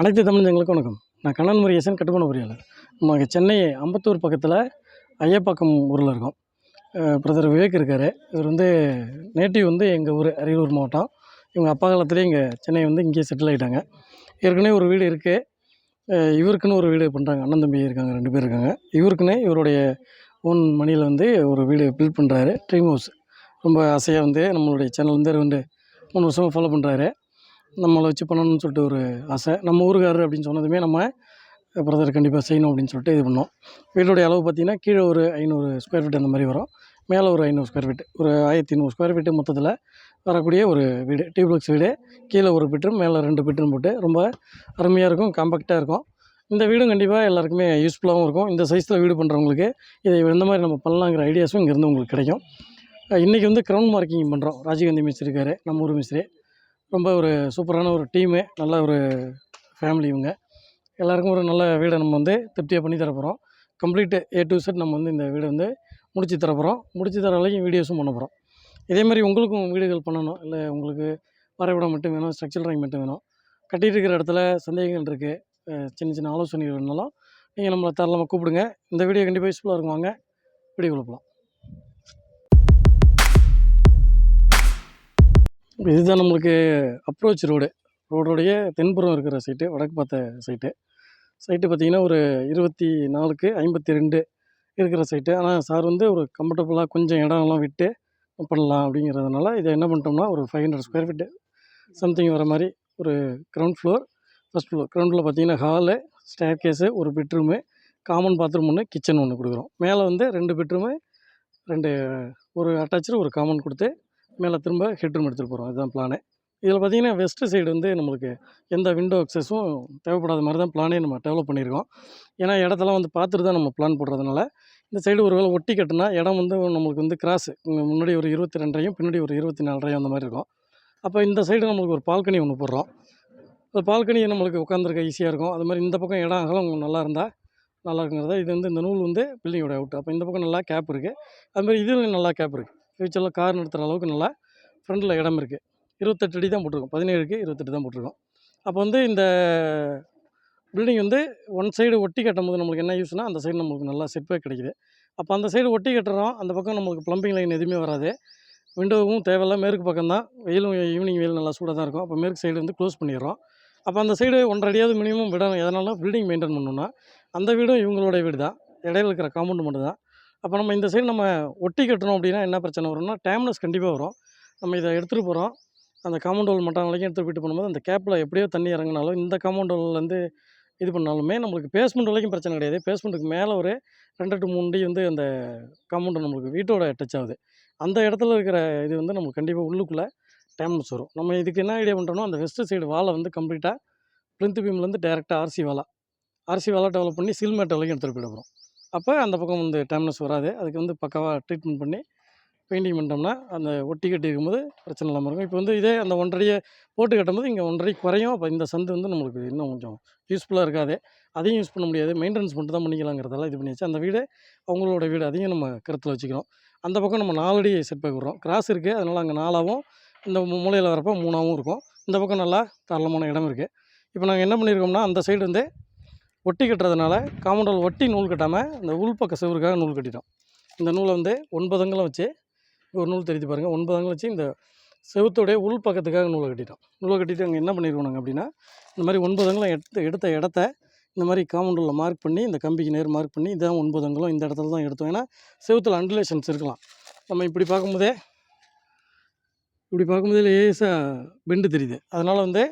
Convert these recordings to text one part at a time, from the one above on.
அனைத்து தமிழஞ்சங்களுக்கு வணக்கம். நான் கண்ணன் முரியசன் கட்டுமான பொறியாளர் நம்ம சென்னை அம்பத்தூர் பக்கத்தில் ஐயப்பாக்கம் ஊரில் இருக்கோம். பிரதர் விவேக் இருக்கார். இவர் வந்து நேட்டிவ் வந்து எங்கள் ஊர் அரியலூர் மாவட்டம். இவங்க அப்பா காலத்துலேயே இங்கே சென்னை வந்து இங்கேயே செட்டில் ஆகிட்டாங்க ஏற்கனவே ஒரு வீடு இருக்குது இவருக்குன்னு ஒரு வீடு பண்ணுறாங்க அண்ணன் தம்பி இருக்காங்க ரெண்டு பேர் இருக்காங்க. இவருக்குன்னு இவருடைய ஓன் மணியில் வந்து ஒரு வீடு பில்ட் பண்ணுறாரு ட்ரீம் ஹவுஸ் ரொம்ப ஆசையாக வந்து நம்மளுடைய சேனல் வந்து ரெண்டு மூணு வருஷமாக ஃபாலோ பண்ணுறாரு நம்மளை வச்சு பண்ணணும்னு சொல்லிட்டு ஒரு ஆசை. நம்ம ஊருக்காரர் அப்படின்னு சொன்னதுமே நம்ம பிரதர் கண்டிப்பாக செய்யணும் அப்படின்னு சொல்லிட்டு இது பண்ணோம். வீட்டுடைய அளவு பார்த்திங்கன்னா கீழே ஒரு ஐநூறு ஸ்கொயர் ஃபீட் அந்த மாதிரி வரும். மேலே ஒரு ஐநூறு ஸ்கொயர் ஃபீட் ஒரு ஆயிரத்தி நூறு ஸ்கொயர் ஃபீட்டு மொத்தத்தில் வரக்கூடிய ஒரு வீடு டியூப்ளெக்ஸ் வீடு. கீழே ஒரு பெட்ரூம் மேலே ரெண்டு பெட்ரூம் போட்டு ரொம்ப அருமையாக இருக்கும் காம்பேக்டாக இருக்கும். இந்த வீடும் கண்டிப்பாக எல்லாருக்குமே யூஸ்ஃபுல்லாகவும் இருக்கும். இந்த சைஸில் வீடு பண்ணுறவங்களுக்கு இதை இந்த மாதிரி நம்ம பண்ணலாங்கிற ஐடியாஸும் இங்கேருந்து உங்களுக்கு கிடைக்கும். இன்றைக்கி வந்து க்ரௌண்ட் மார்க்கிங் பண்ணுறோம் ராஜீவ்காந்தி மிஸ்திரி இருக்கார் நம்ம ஊர் மிஸ்திரி ரொம்ப ஒரு சூப்பரான ஒரு டீமு நல்ல ஒரு ஃபேமிலி இவங்க. எல்லாருக்கும் ஒரு நல்ல வீடை நம்ம வந்து திருப்தியாக பண்ணி தரப்போகிறோம் கம்ப்ளீட்டு ஏ டு செட் நம்ம வந்து இந்த வீடை வந்து முடிச்சு தர போகிறோம் முடிச்சு தர வரைக்கும் வீடியோஸும் பண்ண போகிறோம் இதே மாதிரி உங்களுக்கும் வீடுகள் பண்ணணும். இல்லை உங்களுக்கு வரைபடம் மட்டும் வேணும் ஸ்ட்ரக்சர் ட்ராயிங் மட்டும் வேணும். கட்டிகிட்டு இருக்கிற இடத்துல சந்தேகங்கள் இருக்குது சின்ன சின்ன ஆலோசனைகள் வேணாலும் நீங்கள் நம்மளை தரலாமல் கூப்பிடுங்க. இந்த வீடியோ கண்டிப்பாக யூஸ்ஃபுல்லாக இருக்கும் வாங்க. வீடியோ கொடுப்பலாம் இதுதான் நம்மளுக்கு அப்ரோச் ரோடு ரோடோடைய தென்புறம் இருக்கிற சைட்டு வடக்கு பார்த்த சைட்டு சைட்டு பார்த்திங்கன்னா ஒரு இருபத்தி நாலுக்கு ஐம்பத்தி ரெண்டு இருக்கிற சைட்டு ஆனால் சார் வந்து ஒரு கம்ஃபர்டபுளாக கொஞ்சம் இடம்லாம் விட்டு பண்ணலாம் அப்படிங்கிறதுனால இதை என்ன பண்ணிட்டோம்னா ஒரு five hundred square feet something வர மாதிரி ஒரு கிரவுண்ட் ஃப்ளோர் ஃபஸ்ட் ஃப்ளோர் கிரவுண்டில் பார்த்தீங்கன்னா ஹாலு ஸ்டேர் கேஸு ஒரு பெட்ரூமு காமன் பாத்ரூம் ஒன்று கிச்சன் ஒன்று கொடுக்குறோம். மேலே வந்து ரெண்டு பெட்ரூமு ரெண்டு ஒரு அட்டாச்சு ஒரு காமன் கொடுத்து மேலே திரும்ப ஹெட்ரூம் எடுத்துகிட்டு போகிறோம் இதுதான் பிளானே இதில் பார்த்திங்கன்னா வெஸ்ட்டு சைடு வந்து நம்மளுக்கு எந்த விண்டோ அக்சஸும் தேவைப்படாத மாதிரி தான் பிளானே நம்ம டெவலப் பண்ணியிருக்கோம். ஏன்னா இடத்தெல்லாம் வந்து பார்த்துட்டு தான் நம்ம பிளான் போடுறதுனால இந்த சைடு ஒரு வேளை ஒட்டி கட்டினா இடம் வந்து நம்மளுக்கு வந்து கிராஸு முன்னாடி ஒரு இருபத்தி ரெண்டரையும் பின்னாடி ஒரு இருபத்தி நாலரையும் அந்த மாதிரி இருக்கும். அப்போ இந்த சைடு நம்மளுக்கு ஒரு பால்கனி ஒன்று போடுறோம். அந்த பால்கனி நம்மளுக்கு உட்காந்துருக்க ஈஸியாக இருக்கும். அது மாதிரி இந்த பக்கம் இடம் அகலம் நல்லா இருந்தால் நல்லா இருக்குங்கிறத இது வந்து இந்த நூல் வந்து பில்டிங்கோட அவுட் அப்போ இந்த பக்கம் நல்லா கேப் இருக்குது அது மாதிரி நல்லா கேப் இருக்குது ஃப்யூச்சரில் கார் நிறுத்துகிற அளவுக்கு நல்லா ஃப்ரண்டில் இடம் இருக்குது இருபத்தெட்டு அடி தான் போட்டிருக்கோம். பதினேழுக்கு இருபத்தெட்டு தான் போட்டிருக்கோம். அப்போ வந்து இந்த பில்டிங் வந்து ஒன் சைடு ஒட்டி கட்டும்போது நம்மளுக்கு என்ன யூஸ்னால் அந்த சைடு நம்மளுக்கு நல்லா செட்பேக் கிடைக்குது. அப்போ அந்த சைடு ஒட்டி கட்டுறோம். அந்த பக்கம் நம்மளுக்கு ப்ளம்பிங் லைன் எதுவுமே வராது. விண்டோவும் தேவையில்ல மேற்கு பக்கம் தான். வெயிலும் ஈவினிங் வெயில் நல்லா சூடாக தான் இருக்கும். அப்போ மேற்கு சைடு வந்து க்ளோஸ் பண்ணிடுறோம். அப்போ அந்த சைடு ஒன்றரை அடியாவது மினிமம் விடணும். எதனாலும் பில்டிங் மெயின்டைன் பண்ணணும்னா அந்த வீடும் இவங்களோட வீடு தான் இடையில இருக்கிற காம்பவுண்டு மட்டும் தான் அப்போ நம்ம இந்த சைடு நம்ம ஒட்டி கட்டணும் அப்படின்னா என்ன பிரச்சனை வரும்னா டேம்னஸ் கண்டிப்பாக வரும். நம்ம இதை எடுத்துகிட்டு போகிறோம் அந்த காம்பவுண்ட் வால் மட்டம் வரைக்கும் எடுத்துகிட்டு போயிட்டு பண்ணும்போது அந்த கேப்பில் எப்படியோ தண்ணி இறங்கினாலும் இந்த காம்பவுண்ட் வால்லேருந்து இது பண்ணாலுமே நம்மளுக்கு பேஸ்மெண்ட் வரைக்கும் பிரச்சனை கிடையாது. பேஸ்மெண்ட்டுக்கு மேலே ஒரு ரெண்டு டு மூணு டி வந்து அந்த காம்பவுண்டு நம்மளுக்கு வீட்டோட டச் ஆகுது. அந்த இடத்துல இருக்கிற இது வந்து நம்மளுக்கு கண்டிப்பாக உள்ளுக்குள்ளே டேம்னஸ் வரும். நம்ம இதுக்கு என்ன ஐடியா பண்ணுறோம்னா அந்த வெஸ்ட் சைடு வாலை வந்து கம்ப்ளீட்டாக பிளிந்த் பீம்லேருந்து டேரெக்டாக ஆர்சி வாலா ஆர்சி வாலா டெவலப் பண்ணி சில்மேட் வரைக்கும் எடுத்துகிட்டு போயிட போகிறோம் அப்போ அந்த பக்கம் வந்து டேம்னஸ் வராது. அதுக்கு வந்து பக்காவாக ட்ரீட்மெண்ட் பண்ணி பெயிண்டிங் பண்ணிட்டோம்னா அந்த ஒட்டி கட்டி இருக்கும்போது பிரச்சனை இல்லாமல் இருக்கும். இப்போ வந்து இதே அந்த ஒன்றரையை போட்டு கட்டும்போது இங்கே ஒன்றரை குறையும். அப்போ இந்த சந்து வந்து நம்மளுக்கு இன்னும் கொஞ்சம் யூஸ்ஃபுல்லாக இருக்காது. அதையும் யூஸ் பண்ண முடியாது. மெயின்டெனன்ஸ் மட்டும் தான் பண்ணிக்கலாங்கிறதெல்லாம் இது பண்ணியாச்சு. அந்த வீடு அவங்களோட வீடு அதையும் நம்ம கருத்தில் வச்சுக்கிறோம். அந்த பக்கம் நம்ம நாலடி செட் பேக் விட்றோம். கிராஸ் இருக்குது அதனால் அங்கே நாலாகவும் இந்த மூலையில் வரப்போ மூணாகவும் இருக்கும். இந்த பக்கம் நல்லா தாராளமான இடம் இருக்குது இப்போ நாங்கள் என்ன பண்ணியிருக்கோம்னா அந்த சைடு வந்து ஒட்டி கட்டுறதுனால காமண்டல் ஒட்டி நூல் கட்டாமல் இந்த உள்பக்க சுவருக்காக நூல் கட்டிட்டோம். இந்த நூலை வந்து ஒன்பது அங்கலம் வச்சு ஒரு நூல் தெரிஞ்சு பாருங்கள் ஒன்பது அங்கலம் வச்சு இந்த செவுத்தோடைய உள் பக்கத்துக்காக நூலை கட்டிட்டோம். நூலை கட்டிட்டு அங்கே என்ன பண்ணியிருக்கோம் அப்படின்னா இந்த மாதிரி ஒன்பது அங்கலம் எடுத்து எடுத்த இடத்த இந்த மாதிரி காமண்டலில் மார்க் பண்ணி இந்த கம்பிக்கு நேர் மார்க் பண்ணி இதான் ஒன்பது அங்கலம் இந்த இடத்துல தான் எடுத்தோம். ஏன்னா செவத்தில் அண்டுலேஷன்ஸ் இருக்கலாம். நம்ம இப்படி பார்க்கும்போதே இப்படி பார்க்கும்போதே லேசாக பெண்டு தெரியுது. அதனால் வந்து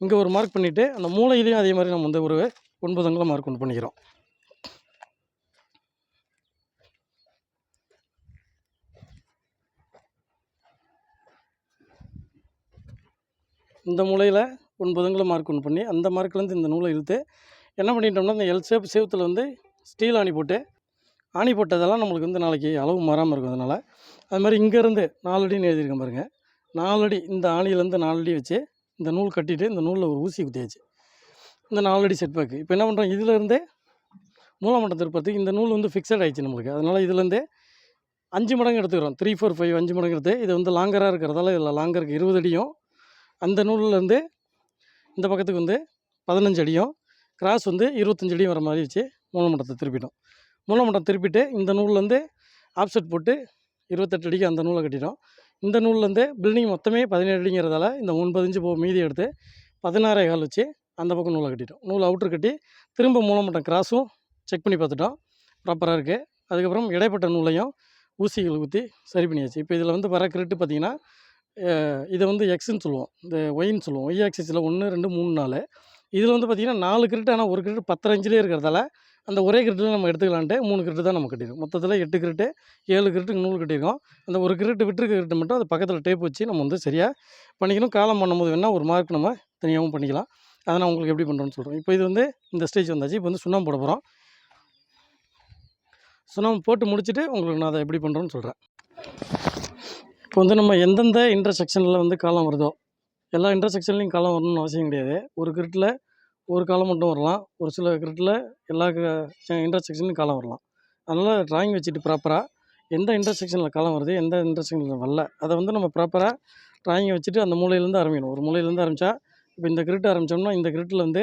இங்கே ஒரு மார்க் பண்ணிவிட்டு அந்த மூலையிலையும் அதே மாதிரி நம்ம வந்து ஒரு ஒன்பது அங்கலம் மார்க் ஒன்று பண்ணிக்கிறோம். இந்த மூலையில் ஒன்பது மார்க் ஒன்று பண்ணி அந்த மார்க்லேருந்து இந்த நூலை இழுத்து என்ன பண்ணிட்டோம்னா இந்த எல் ஷேப் சேவத்தில் வந்து ஸ்டீல் ஆணி போட்டு ஆணி போட்டதெல்லாம் நம்மளுக்கு வந்து நாளைக்கு அளவு மாறாமல் இருக்கும் அதனால். அது மாதிரி இங்கேருந்து நாலடின்னு எழுதியிருக்கேன் பாருங்கள் நாலடி இந்த ஆணியிலேருந்து நாலடி வச்சு இந்த நூல் கட்டிட்டு இந்த நூலில் ஒரு ஊசி குத்தியாச்சு. இந்த நாலடி செட் பேக்கு இப்போ என்ன பண்ணுறோம் இதிலேருந்தே மூலமட்டம் திருப்பத்துக்கு இந்த நூல் வந்து ஃபிக்ஸட் ஆகிடுச்சு நம்மளுக்கு. அதனால் இதுலேருந்தே அஞ்சு மடங்கு எடுத்துக்கிறோம். த்ரீ ஃபோர் ஃபைவ் அஞ்சு மடங்கு எடுத்து இது வந்து லாங்கராக இருக்கிறதால இதில் லாங்கருக்கு இருபது அடியும். அந்த நூல்லேருந்து இந்த பக்கத்துக்கு வந்து பதினஞ்சு அடியும். கிராஸ் வந்து இருபத்தஞ்சு அடியும் வர மாதிரி வச்சு மூலமட்டத்தை திருப்பிட்டோம். மூலமட்டம் திருப்பிட்டு இந்த நூல்லேருந்து ஆப்செட் போட்டு இருபத்தெட்டு அடிக்கு அந்த நூலை கட்டிட்டோம். இந்த நூல்லேருந்து பில்டிங் மொத்தமே பதினேழு அடிங்கிறதால இந்த ஒன்பது இன்ச்சு போ மீதி எடுத்து பதினாறே கால் வச்சு அந்த பக்கம் நூலை கட்டிட்டோம். நூல் அவுட்ரு கட்டி திரும்ப மூலமட்டம் கிராஸும் செக் பண்ணி பார்த்துட்டோம். ப்ராப்பராக இருக்குது அதுக்கப்புறம் இடைப்பட்ட நூலையும் ஊசிகள் ஊற்றி சரி பண்ணியாச்சு. இப்போ இதில் வந்து வர கிரிட்டு பார்த்திங்கன்னா இதை வந்து எக்ஸ்ன்னு சொல்லுவோம். இந்த ஒயின்னு சொல்லுவோம். ஒய் ஆக்சிஸில் ஒன்று ரெண்டு மூணு நாலு. இதில் வந்து பார்த்திங்கன்னா நாலு கிரிட்டு ஆனால் ஒரு கிரிட்டு பத்தரை இன்ச்சிலே இருக்கிறதால அந்த ஒரே கிரிட்டில் நம்ம எடுத்துக்கலான்ட்டு மூணு கிரிட்டு தான் நம்ம கட்டிடும் மொத்தத்தில் எட்டு கிரிட்டு ஏழு கிரிட்டுக்கு நூல் கட்டியிருக்கோம் அந்த ஒரு கிரிட்டு விட்டுருக்க கிரிட்டு மட்டும் அது பக்கத்தில் டேப் வச்சு நம்ம வந்து சரியாக பண்ணிக்கணும். காலம் பண்ணும்போது வேணால் ஒரு மார்க் நம்ம தனியாகவும் பண்ணிக்கலாம். அதை நான் உங்களுக்கு எப்படி பண்ணுறோன்னு சொல்கிறேன் இப்போ இது வந்து இந்த ஸ்டேஜ் வந்தாச்சு. இப்போ வந்து சுண்ணாம்பு போட போகிறோம் சுண்ணாம்பு போட்டு முடிச்சுட்டு உங்களுக்கு நான் அதை எப்படி பண்ணுறோன்னு சொல்கிறேன் இப்போ வந்து நம்ம எந்தெந்த இன்டர்செக்ஷனில் வந்து காலம் வருதோ எல்லா இன்டர்செக்ஷன்லேயும் காலம் வரணும்னு அவசியம் கிடையாது. ஒரு கிரிட்டில் ஒரு காலம் மட்டும் வரலாம். ஒரு சில கிரிட்டில் எல்லா இன்டர்செக்ஷன்லையும் காலம் வரலாம். அதனால் ட்ராயிங் வச்சுட்டு ப்ராப்பராக எந்த இன்டர்செக்ஷனில் காலம் வருது எந்த இன்டர்செக்ஷனில் வரல அதை வந்து நம்ம ப்ராப்பராக ட்ராயிங்கை வச்சுட்டு அந்த மூலையிலேருந்து ஆரம்பிக்கணும். ஒரு மூலையிலேருந்து ஆரம்பித்தா இப்போ இந்த கிரிட் ஆரம்பித்தோம்னா இந்த கிரிட்டில் வந்து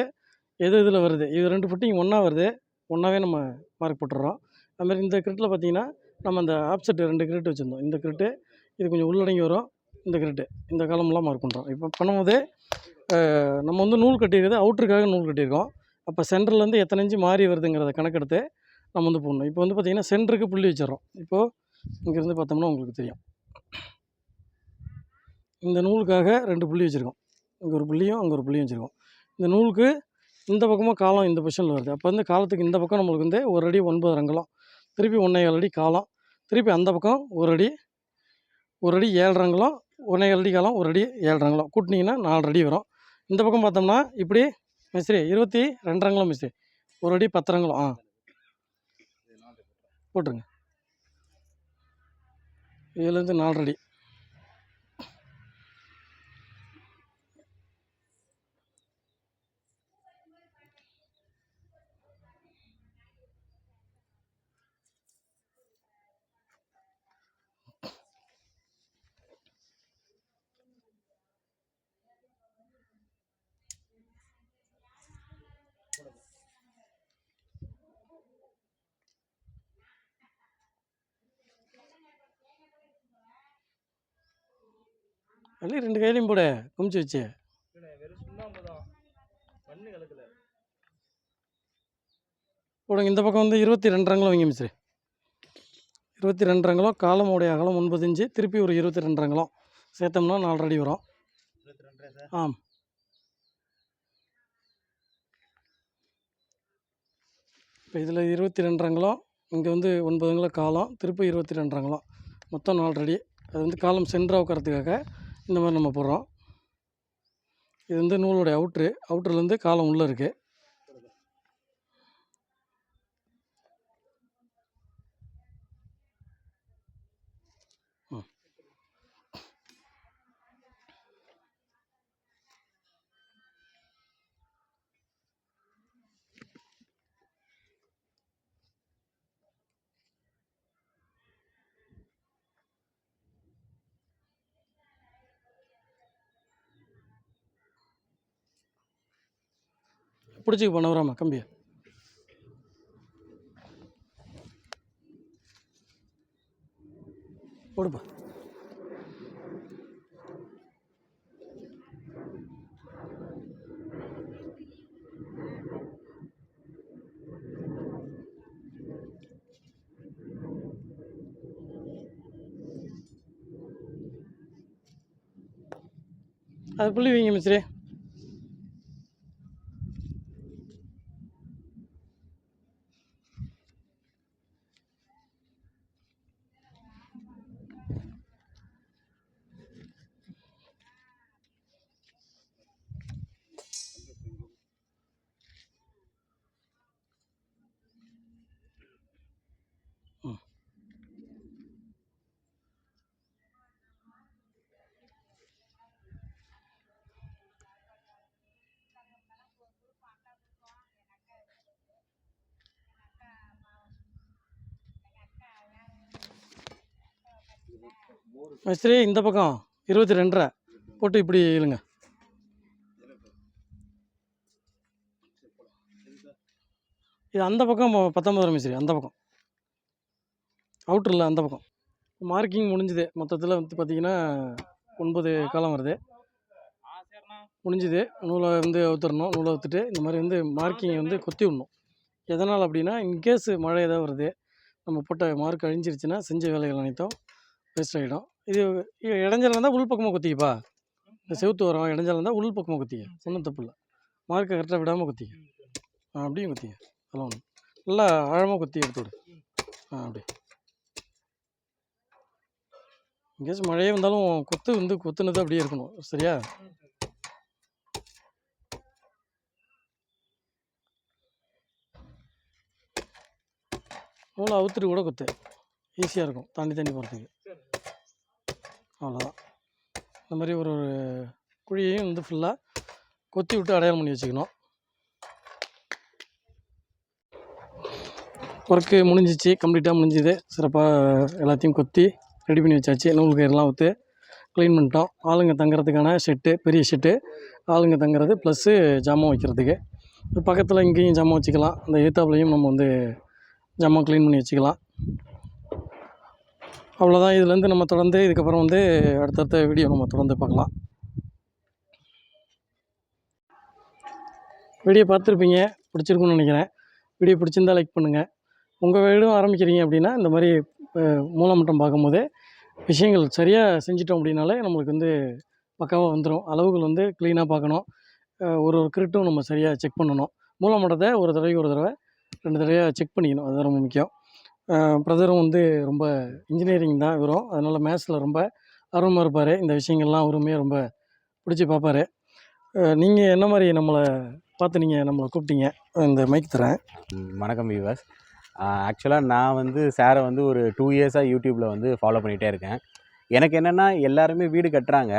எது இதில் வருது? இது ரெண்டு புட்டிங் ஒன்றா வருது. ஒன்றாவே நம்ம மார்க் போட்டுடுறோம் அதுமாதிரி இந்த கிரிட்டில் பார்த்தீங்கன்னா நம்ம அந்த ஆப்செட் ரெண்டு கிரிட் வச்சுருந்தோம். இந்த கிரிட்டு இது கொஞ்சம் உள்ளடங்கி வரும். இந்த கிரிட்டு இந்த காலம்லாம் மார்க் பண்ணுறோம் இப்போ பண்ணும்போது நம்ம வந்து நூல் கட்டியிருக்கிறது அவுட்ருக்காக நூல் கட்டியிருக்கோம். அப்போ சென்டர்லேருந்து எத்தனை இன்ச்சு மாறி வருதுங்கிறத கணக்கெடுத்து நம்ம வந்து போடணும். இப்போ வந்து பார்த்திங்கன்னா சென்டருக்கு புள்ளி வச்சிடுறோம். இப்போது இங்கேருந்து பார்த்தோம்னா உங்களுக்கு தெரியும். இந்த நூலுக்காக ரெண்டு புள்ளி வச்சுருக்கோம். இங்கே ஒரு புள்ளியும் அங்கே ஒரு புள்ளியும் வச்சுருக்கோம். இந்த நூலுக்கு இந்த பக்கமாக காலம் இந்த பொசிஷனில் வருது. அப்போ வந்து காலத்துக்கு இந்த பக்கம் நம்மளுக்கு வந்து ஒரு அடி ஒன்பது ரங்கலம் திருப்பி ஒன்றே அடி காலம் திருப்பி அந்த பக்கம் ஒரு அடி ஒரு அடி ஏழு ரங்கலம் ஒன்றே அடி காலம் ஒரு அடி ஏழு ரங்கலம். கூட்டினீங்கன்னா நாலு அடி வரும். இந்த பக்கம் பார்த்தோம்னா இப்படி மிஸ்திரி இருபத்தி ரெண்டு ரங்கலம் மிஸ்திரி ஒரு அடி பத்து ரங்கலம். ஆ. போட்டுருங்க. இதுலேருந்து நாலு அடி. அப்படியே ரெண்டு கையிலையும் போடு குமிச்சு வச்சு. போடுங்க இந்த பக்கம் வந்து இருபத்தி ரெண்டு ரங்கலம் வைங்க மிஸ்ரு இருபத்தி ரெண்டு ரங்கலம் காலமுடைய அகலம் ஒன்பது இன்ச்சு திருப்பி ஒரு இருபத்தி ரெண்டு ரங்கலம் சேர்த்தோம்னா நாலு அடி வரும். ஆம். இப்போ இதில் இருபத்தி ரெண்டு ரங்கலம் இங்கே வந்து ஒன்பது அங்குலம் காலம் திருப்பி இருபத்தி ரெண்டு ரங்கலம் மொத்தம் நாலு அடி. அது வந்து காலம் சென்டராக உட்கறதுக்காக இந்த மாதிரி நம்ம போடுறோம். இது வந்து நூலுடைய அவுட்ரு அவுட்ருலேருந்து காலம் உள்ளே இருக்குது பிடிச்சிக்க பண்ண கம்பியை போடுப்பா. அது புள்ளி வைங்க மிஸ்ரே. மிஸ்திரி இந்த பக்கம் இருபத்தி ரெண்டரை போட்டு இப்படி இழுங்க. இது அந்த பக்கம் பத்தொம்பது மிஸ்திரி அந்த பக்கம். அவுட்டரில் அந்த பக்கம். மார்க்கிங் முடிஞ்சுது. மொத்தத்தில் வந்து பார்த்திங்கன்னா ஒன்பது காலம் வருது. முடிஞ்சுது. நூலை வந்து அவுத்துறணும். நூலை அவுத்துட்டு இந்த மாதிரி வந்து மார்க்கிங்கை வந்து கொத்தி விடணும். எதனால் அப்படின்னா இன்கேஸ் மழை ஏதாவது வருது நம்ம போட்ட மார்க் அழிஞ்சிருச்சுன்னா செஞ்ச வேலைகள் அனைத்தும் வேஸ்ட் ஆகிடும் இது இடைஞ்சல் இருந்தால் உள் பக்கமாக குத்திக்கப்பா. இந்த செவுத்து வரோம் இடைஞ்சல் இருந்தால் உள் பக்கமாக குத்திக்க. ஒன்றும் தப்பு இல்லை மார்க்கை கரெக்டாக விடாமல் குத்திக்க. ஆ அப்படியும் குத்திக்க. அதெல்லாம் ஒன்று நல்லா ஆழமாக குத்தி எடுத்து விடு. ஆ அப்படி. எங்கேயாச்சும் மழையே வந்தாலும் கொத்து வந்து கொத்துனது அப்படியே இருக்கணும். சரியா? நூலை அவுத்துட்டு கூட கொத்து. ஈஸியாக இருக்கும். தாண்டி தாண்டி போகிறதுக்கு அவ்வளோதான் இந்த மாதிரி ஒரு ஒரு குழியையும் வந்து ஃபுல்லாக கொத்தி விட்டு அடையாளம் பண்ணி வச்சுக்கணும். ஒர்க்கு முடிஞ்சிச்சு கம்ப்ளீட்டாக முடிஞ்சுது. சிறப்பாக எல்லாத்தையும் கொத்தி ரெடி பண்ணி வச்சாச்சு. நூல் கயிறுலாம் ஊற்று க்ளீன் பண்ணிட்டோம். ஆளுங்க தங்குறதுக்கான ஷெட்டு பெரிய ஷெட்டு ஆளுங்க தங்குறது ப்ளஸ்ஸு ஜாமான் வைக்கிறதுக்கு. பக்கத்தில் இங்கேயும் ஜாமான் வச்சுக்கலாம். அந்த ஏத்தாப்புலையும் நம்ம வந்து ஜாமான் க்ளீன் பண்ணி வச்சுக்கலாம். அவ்வளோதான் இதுலேருந்து நம்ம தொடர்ந்து இதுக்கப்புறம் வந்து அடுத்தடுத்த வீடியோ நம்ம தொடர்ந்து பார்க்கலாம். வீடியோ பார்த்துருப்பீங்க பிடிச்சிருக்குன்னு நினைக்கிறேன். வீடியோ பிடிச்சிருந்தா லைக் பண்ணுங்கள் உங்கள் வீடும் ஆரம்பிக்கிறீங்க அப்படின்னா இந்த மாதிரி மூலமட்டம் பார்க்கும்போது விஷயங்கள் சரியாக செஞ்சிட்டோம் அப்படின்னாலே நம்மளுக்கு வந்து பக்காவாக வந்துடும் அளவுகள் வந்து க்ளீனாக பார்க்கணும். ஒரு ஒரு கிரிட்டும் நம்ம சரியாக செக் பண்ணணும். மூலமட்டத்தை ஒரு தடவைக்கு ஒரு தடவை ரெண்டு தடவையாக செக் பண்ணிக்கணும். அதுதான் ரொம்ப முக்கியம். பிரதரும் வந்து ரொம்ப இன்ஜினியரிங் தான் இவரும். அதனால் மேத்ஸில் ரொம்ப ஆர்வமாக இருப்பார். இந்த விஷயங்கள்லாம் அவருமே ரொம்ப பிடிச்சி பார்ப்பாரு நீங்கள் என்ன மாதிரி நம்மளை பார்த்து நீங்கள் நம்மளை கூப்பிட்டீங்க? இந்த மைக் தரேன். வணக்கம் விவாஸ் ஆக்சுவலாக நான் வந்து சாரை வந்து ஒரு டூ இயர்ஸாக யூடியூப்பில் வந்து ஃபாலோ பண்ணிகிட்டே இருக்கேன். எனக்கு என்னென்னா எல்லாருமே வீடு கட்டுறாங்க.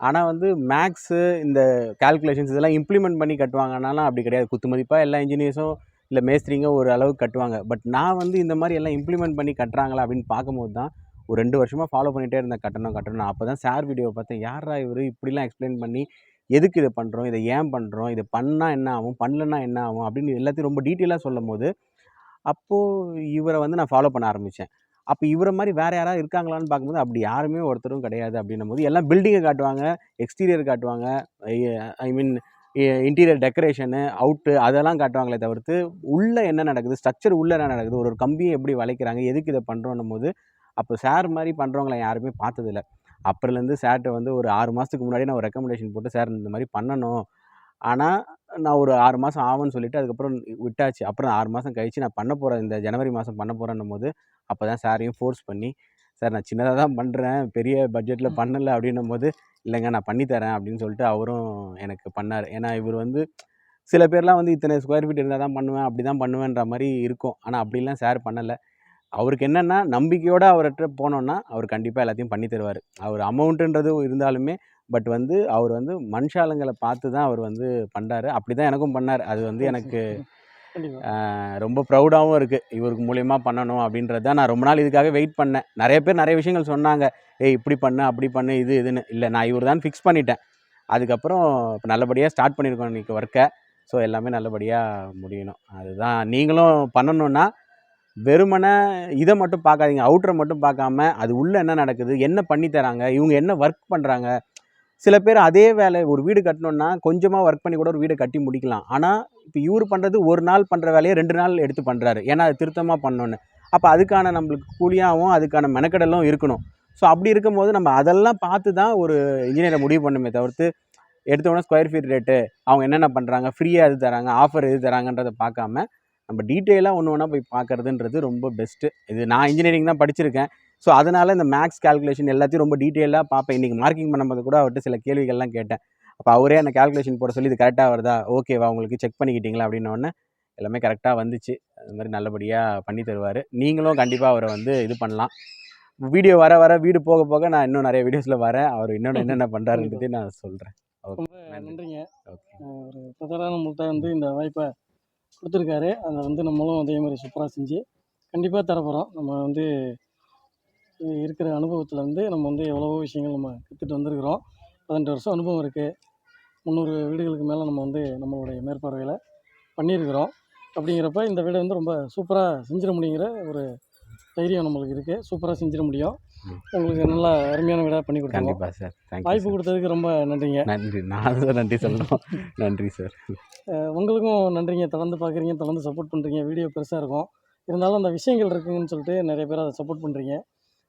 ஆனால் வந்து மேக்ஸு இந்த கால்குலேஷன்ஸ் இதெல்லாம் இம்ப்ளிமெண்ட் பண்ணி கட்டுவாங்கனாலும் அப்படி கிடையாது. குத்துமதிப்பாக எல்லா இன்ஜினியர்ஸும் இல்லை மேஸ்திரிங்க ஒரு அளவுக்கு கட்டுவாங்க. பட் நான் வந்து இந்த மாதிரி எல்லாம் இம்ப்ளிமெண்ட் பண்ணி கட்டுறாங்களா அப்படின்னு பார்க்கும்போது தான் ஒரு ரெண்டு வருஷமாக ஃபாலோ பண்ணிகிட்டே இருந்தேன். கட்டணும் கட்டணும் அப்போ தான் சார் வீடியோவை பார்த்தேன். யாரா இவர்? இப்படிலாம் எக்ஸ்பிளைன் பண்ணி எதுக்கு இதை பண்ணுறோம் இதை ஏன் பண்ணுறோம் இதை பண்ணால் என்ன ஆகும்? பண்ணலன்னா என்ன ஆகும்? அப்படின்னு எல்லாத்தையும் ரொம்ப டீட்டெயிலாக சொல்லும் போது அப்போது இவரை வந்து நான் ஃபாலோ பண்ண ஆரம்பித்தேன் அப்போ இவரை மாதிரி வேறு யாராவது இருக்காங்களான்னு பார்க்கும்போது அப்படி யாருமே ஒருத்தரும் கிடையாது அப்படின்னும் போது எல்லாம் பில்டிங்கை காட்டுவாங்க எக்ஸ்டீரியர் காட்டுவாங்க. I mean interior decoration out அதெல்லாம் காட்டுவாங்களே தவிர்த்து உள்ளே என்ன நடக்குது? ஸ்ட்ரக்சர் உள்ளே என்ன நடக்குது? ஒரு ஒரு கம்பியை எப்படி வளைக்கிறாங்க? எதுக்கு இதை பண்ணுறோன்னும் போது அப்போ சார் மாதிரி பண்ணுறவங்கள யாருமே பார்த்ததில்ல. அப்புறம்லேருந்து சார்கிட்ட வந்து ஒரு ஆறு மாதத்துக்கு முன்னாடி நான் ஒரு ரெக்கமெண்டேஷன் போட்டு சார் இந்த மாதிரி பண்ணணும். ஆனால் நான் ஒரு ஆறு மாதம் ஆகும்னு சொல்லிட்டு அதுக்கப்புறம் விட்டாச்சு. அப்புறம் ஆறு மாதம் கழித்து நான் பண்ண போகிறேன் இந்த ஜனவரி மாதம் பண்ண போகிறேன்னும் போது அப்போ தான் சாரையும் ஃபோர்ஸ் பண்ணி சார் நான் சின்னதாக தான் பண்ணுறேன் பெரிய பட்ஜெட்டில் பண்ணலை. அப்படின்னும் போது இல்லைங்க நான் பண்ணித்தரேன் அப்படின்னு சொல்லிட்டு அவரும் எனக்கு பண்ணார். ஏன்னா இவர் வந்து சில பேர்லாம் வந்து இத்தனை ஸ்கொயர் ஃபீட் இருந்தால் தான் பண்ணுவேன் அப்படி தான் பண்ணுவேன்ற மாதிரி இருக்கும். ஆனால் அப்படிலாம் ஷேர் பண்ணலை. அவருக்கு என்னென்னா நம்பிக்கையோடு அவர்கிட்ட போனோன்னா அவர் கண்டிப்பாக எல்லாத்தையும் பண்ணி தருவார். அவர் அமௌண்ட்டுன்றது இருந்தாலுமே பட் வந்து அவர் வந்து மனுஷாளுங்களை பார்த்து தான் அவர் வந்து பண்ணுறாரு அப்படி தான் எனக்கும் பண்ணார். அது வந்து எனக்கு ரொம்ப ப்ரௌடாகவும் இருக்குது இவருக்கு மூலியமாக பண்ணணும் அப்படின்றது தான் நான் ரொம்ப நாள் இதுக்காக வெயிட் பண்ணேன். நிறைய பேர் நிறைய விஷயங்கள் சொன்னாங்க. ஏய் இப்படி பண்ணு அப்படி பண்ணு இது இதுன்னு. இல்லை நான் இவர் தான் ஃபிக்ஸ் பண்ணிட்டேன். அதுக்கப்புறம் இப்போ நல்லபடியாக ஸ்டார்ட் பண்ணியிருக்கோம் இன்றைக்கி ஒர்க்கை ஸோ எல்லாமே நல்லபடியாக முடியணும். அதுதான் நீங்களும் பண்ணணுன்னா வெறுமனை இதை மட்டும் பார்க்காதீங்க. அவுட்டரை மட்டும் பார்க்காம அது உள்ளே என்ன நடக்குது என்ன பண்ணி தராங்க இவங்க என்ன ஒர்க் பண்ணுறாங்க சில பேர் அதே வேலை ஒரு வீடு கட்டணுன்னா கொஞ்சமாக ஒர்க் பண்ணி கூட ஒரு வீடை கட்டி முடிக்கலாம். ஆனால் இப்போ இவர் பண்ணுறது ஒரு நாள் பண்ணுற வேலையை ரெண்டு நாள் எடுத்து பண்ணுறாரு ஏன்னா அது திருத்தமாக பண்ணோன்னு. அப்போ அதுக்கான நம்மளுக்கு கூலியாகவும் அதுக்கான மெனக்கடலும் இருக்கணும். ஸோ அப்படி இருக்கும்போது நம்ம அதெல்லாம் பார்த்து தான் ஒரு இன்ஜினியரை முடிவு பண்ணுமே தவிர்த்து எடுத்தோடனே ஸ்கொயர் ஃபீட் ரேட்டு அவங்க என்னென்ன பண்ணுறாங்க ஃப்ரீயாக எது தராங்க ஆஃபர் எது தராங்கன்றதை பார்க்காம நம்ம டீட்டெயிலாக ஒன்று ஒன்றா போய் பார்க்குறதுன்றது ரொம்ப பெஸ்ட்டு இது நான் இன்ஜினியரிங் தான் படிச்சிருக்கேன். ஸோ அதனால் இந்த மேக்ஸ் கால்குலேஷன் எல்லாத்தையும் ரொம்ப டீட்டெயிலாக பார்ப்பேன். இன்றைக்கி மார்க்கிங் பண்ணும்போது கூட அவர்கிட்ட சில கேள்விகள்லாம் கேட்டேன். அப்போ அவரே அந்த கால்குலேஷன் போட சொல்லி இது கரெக்டாக வருதா? ஓகேவா உங்களுக்கு செக் பண்ணிக்கிட்டீங்களா? அப்படின்னோடனே எல்லாமே கரெக்டாக வந்துச்சு. அது மாதிரி நல்லபடியாக பண்ணி தருவார். நீங்களும் கண்டிப்பாக அவரை வந்து இது பண்ணலாம். வீடியோ வர வர வீடு போக போக நான் இன்னும் நிறைய வீடியோஸில் வரேன். அவர் இன்னொன்று என்னென்ன பண்ணுறாருன்றதையும் நான் சொல்கிறேன் ஓகே. நன்றிங்க. ஒரு பிரதராக நம்மள்ட்ட வந்து இந்த வாய்ப்பை கொடுத்துருக்காரு. அதை வந்து நம்மளும் அதே மாதிரி சூப்பராக செஞ்சு கண்டிப்பாக தரப்போகிறோம் நம்ம வந்து இருக்கிற அனுபவத்தில் வந்து நம்ம வந்து எவ்வளவோ விஷயங்கள் நம்ம கற்றுட்டு வந்திருக்கிறோம். பதினெட்டு வருஷம் அனுபவம் இருக்குது முந்நூறு வீடுகளுக்கு மேலே நம்ம வந்து நம்மளுடைய மேற்பார்வையில் பண்ணியிருக்கிறோம். அப்படிங்கிறப்ப இந்த வீடை வந்து ரொம்ப சூப்பராக செஞ்சிட முடியுங்கிற ஒரு தைரியம் நம்மளுக்கு இருக்குது சூப்பராக செஞ்சிட முடியும். உங்களுக்கு நல்லா அருமையான வீடாக பண்ணி கண்டிப்பாக சார் வாய்ப்பு கொடுத்ததுக்கு ரொம்ப நன்றிங்க. நன்றி. நான் தான் நன்றி சொல்லணும். நன்றி சார் உங்களுக்கும் நன்றிங்க. தொடர்ந்து பார்க்குறீங்க தொடர்ந்து சப்போர்ட் பண்ணுறீங்க வீடியோ பெருசாக இருக்கும். இருந்தாலும் அந்த விஷயங்கள் இருக்குங்கன்னு சொல்லிட்டு நிறைய பேர் அதை சப்போர்ட் பண்ணுறீங்க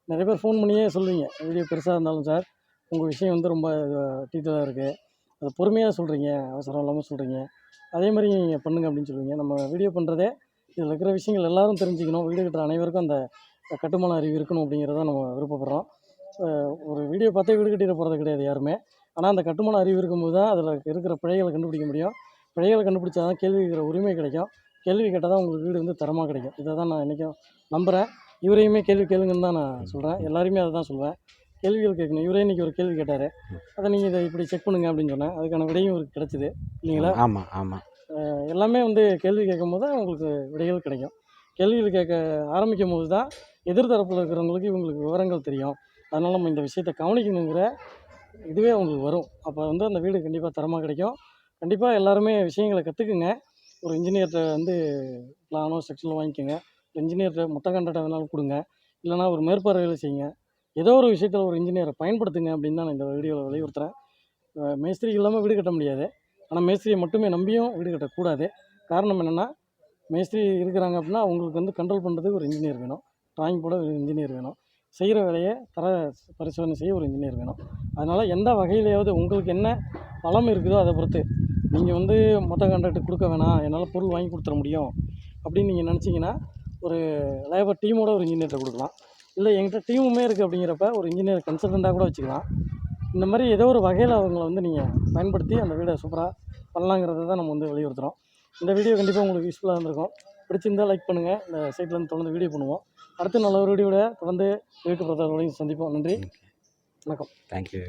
நிறைய பேர் ஃபோன் பண்ணியே சொல்லுவீங்க. வீடியோ பெருசாக இருந்தாலும் சார் உங்கள் விஷயம் வந்து ரொம்ப டீட்டெயிலாக இருக்குது அதை பொறுமையாக சொல்கிறீங்க அவசரம் இல்லாமல் சொல்கிறீங்க அதே மாதிரி நீங்கள் பண்ணுங்க அப்படின்னு சொல்லுவீங்க. நம்ம வீடியோ பண்ணுறதே இதில் இருக்கிற விஷயங்கள் எல்லாரும் தெரிஞ்சுக்கணும். வீடு கட்டுற அனைவருக்கும் அந்த கட்டுமான அறிவு இருக்கணும் அப்படிங்கிறத நம்ம விருப்பப்படுறோம். ஒரு வீடியோ பார்த்தே வீடு கட்டிட போகிறது கிடையாது யாருமே. ஆனால் அந்த கட்டுமான அறிவு இருக்கும்போது தான் அதில் இருக்கிற பிழைகளை கண்டுபிடிக்க முடியும். பிழைகளை கண்டுபிடிச்சா தான் கேள்வி கேட்குற உரிமை கிடைக்கும். கேள்வி கேட்டால் தான் உங்களுக்கு வீடு வந்து தரமாக கிடைக்கும். இதை தான் நான் இன்றைக்கும் நம்புகிறேன் இவரையுமே கேள்வி கேளுங்கன்னு தான் நான் சொல்கிறேன் எல்லாருமே அதை தான் சொல்லுவேன் கேள்விகள் கேட்கணும். இவரே இன்றைக்கி ஒரு கேள்வி கேட்டார். அதை நீங்கள் இதை இப்படி செக் பண்ணுங்க அப்படின்னு சொன்னேன் அதுக்கான விடையும் இவருக்கு கிடைச்சிது. இல்லைங்களா? ஆமாம் ஆமாம் எல்லாமே வந்து கேள்வி கேட்கும் போது தான் உங்களுக்கு விடைகள் கிடைக்கும். கேள்விகள் கேட்க ஆரம்பிக்கும் போது தான் எதிர்த்தரப்பில் இருக்கிறவங்களுக்கு இவங்களுக்கு விவரங்கள் தெரியும். அதனால் நம்ம இந்த விஷயத்தை கவனிக்கணுங்கிற இதுவே அவங்களுக்கு வரும். அப்போ வந்து அந்த வீடு கண்டிப்பாக தரமாக கிடைக்கும். கண்டிப்பாக எல்லாருமே விஷயங்களை கற்றுக்குங்க ஒரு இன்ஜினியர்கிட்ட வந்து பிளானோ செக்ஷனோ வாங்கிக்கோங்க. இன்ஜினியர்கிட்ட மொத்த கான்ட்ராக்டாக வேணாலும் கொடுங்க. இல்லைனா ஒரு மேற்பார்வையில் செய்யுங்க. ஏதோ ஒரு விஷயத்தில் ஒரு இன்ஜினியரை பயன்படுத்துங்க அப்படின்னு தான் நான் இந்த வீடியோவில் வலியுறுத்துகிறேன் மேஸ்திரி இல்லாமல் வீடு கட்ட முடியாது. ஆனால் மேஸ்திரியை மட்டுமே நம்பியும் வீடு கட்டக்கூடாது. காரணம் என்னென்னா மேஸ்திரி இருக்கிறாங்க அப்படின்னா அவங்களுக்கு வந்து கண்ட்ரோல் பண்ணுறதுக்கு ஒரு இன்ஜினியர் வேணும். ட்ராயிங் போட ஒரு இன்ஜினியர் வேணும். செய்கிற வேலையை தர பரிசோதனை செய்ய ஒரு இன்ஜினியர் வேணும். அதனால் எந்த வகையிலையாவது உங்களுக்கு என்ன பலம் இருக்குதோ அதை பொறுத்து நீங்கள் வந்து மொத்த கான்ட்ராக்ட் கொடுக்க வேணாம் என்னால் பொருள் வாங்கி கொடுத்துட முடியும் அப்படின்னு நீங்கள் நினச்சிங்கன்னா ஒரு லேபர் டீமோட ஒரு இன்ஜினியர்கிட்ட கொடுக்கலாம். இல்லை என்கிட்ட டீமுமே இருக்குது அப்படிங்கிறப்ப ஒரு இன்ஜினியர் கன்சல்டண்ட்டாக கூட வச்சுக்கலாம். இந்த மாதிரி ஏதோ ஒரு வகையில் அவங்கள வந்து நீங்கள் பயன்படுத்தி அந்த வீடை சூப்பராக பண்ணலாங்கிறத தான் நம்ம வந்து வலியுறுத்துகிறோம் இந்த வீடியோ கண்டிப்பாக உங்களுக்கு யூஸ்ஃபுல்லாக இருந்திருக்கும். பிடிச்சிருந்தால் லைக் பண்ணுங்கள் இந்த சைட்லேருந்து தொடர்ந்து வீடியோ பண்ணுவோம். அடுத்து நல்ல ஒரு வீடியோட தொடர்ந்து வீட்டு பிரதர்களையும் சந்திப்போம். நன்றி. வணக்கம். தேங்க்யூ